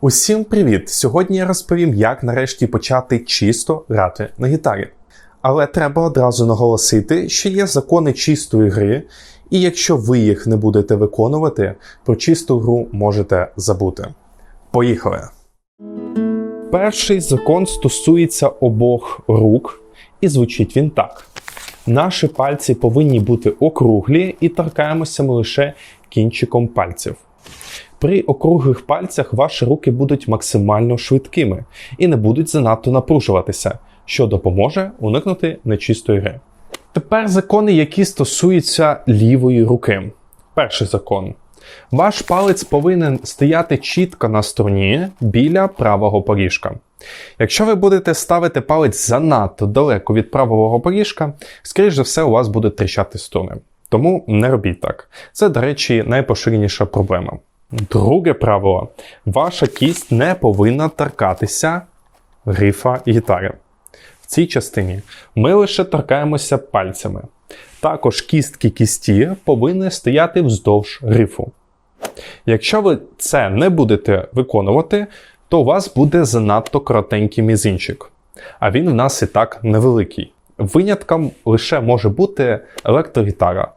Усім привіт! Сьогодні я розповім, як нарешті почати чисто грати на гітарі. Але треба одразу наголосити, що є закони чистої гри, і якщо ви їх не будете виконувати, про чисту гру можете забути. Поїхали! Перший закон стосується обох рук, і звучить він так: наші пальці повинні бути округлі і торкаємося ми лише кінчиком пальців. При округлих пальцях ваші руки будуть максимально швидкими і не будуть занадто напружуватися, що допоможе уникнути нечистої гри. Тепер закони, які стосуються лівої руки. Перший закон. Ваш палець повинен стояти чітко на струні біля правого поріжка. Якщо ви будете ставити палець занадто далеко від правого поріжка, скоріш за все, у вас будуть тріщати струни. Тому не робіть так. Це, до речі, найпоширеніша проблема. Друге правило: ваша кість не повинна торкатися грифа гітари. В цій частині ми лише торкаємося пальцями. Також кістки кісті повинні стояти вздовж грифу. Якщо ви це не будете виконувати, то у вас буде занадто коротенький мізинчик, а він в нас і так невеликий. Винятком лише може бути електрогітара,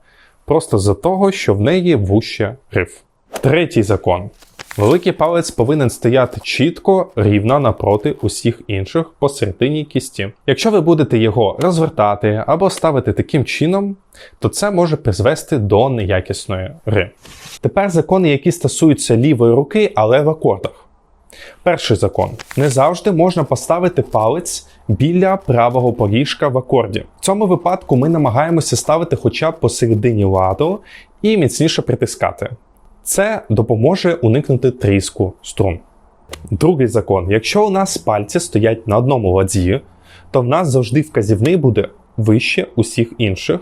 просто за того, що в неї вуще гриф. Третій закон. Великий палець повинен стояти чітко, рівно напроти усіх інших посередині кісті. Якщо ви будете його розвертати або ставити таким чином, то це може призвести до неякісної гри. Тепер закони, які стосуються лівої руки, але в акордах. Перший закон: не завжди можна поставити палець біля правого поріжка в акорді. В цьому випадку ми намагаємося ставити хоча б посередині ладу і міцніше притискати. Це допоможе уникнути тріску струн. Другий закон: якщо у нас пальці стоять на одному ладі, то в нас завжди вказівний буде вище усіх інших.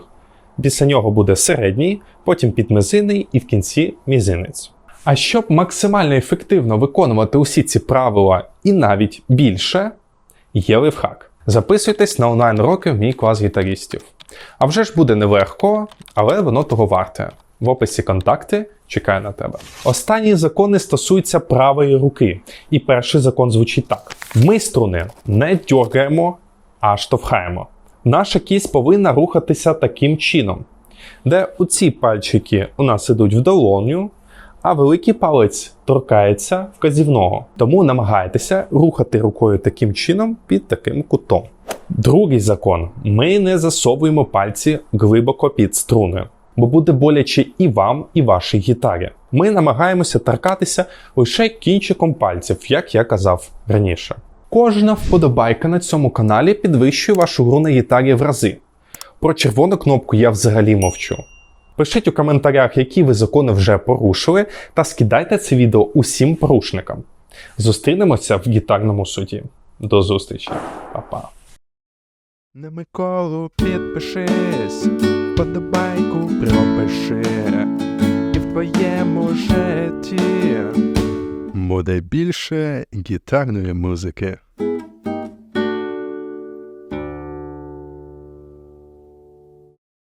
Після нього буде середній, потім підмизинний і в кінці мізинець. А щоб максимально ефективно виконувати усі ці правила і навіть більше, є лайфхак. Записуйтесь на онлайн-уроки в мій клас гітаристів. А вже ж буде нелегко, але воно того варте. В описі контакти чекаю на тебе. Останні закони стосуються правої руки. І перший закон звучить так: ми струни не дергаємо, а штовхаємо. Наша кість повинна рухатися таким чином, де оці пальчики у нас ідуть в долоню, а великий палець торкається вказівного. Тому намагайтеся рухати рукою таким чином під таким кутом. Другий закон: ми не засовуємо пальці глибоко під струни бо буде боляче і вам, і вашій гітарі. Ми намагаємося торкатися лише кінчиком пальців, як я казав раніше. Кожна вподобайка на цьому каналі підвищує вашу гру на гітарі в рази. Про червону кнопку я взагалі мовчу. Пишіть у коментарях, які ви закони вже порушили, та скидайте це відео усім порушникам. Зустрінемося в гітарному суді. До зустрічі, Па-па. На Миколу підпишись, подобайку буде більше гітарної музики.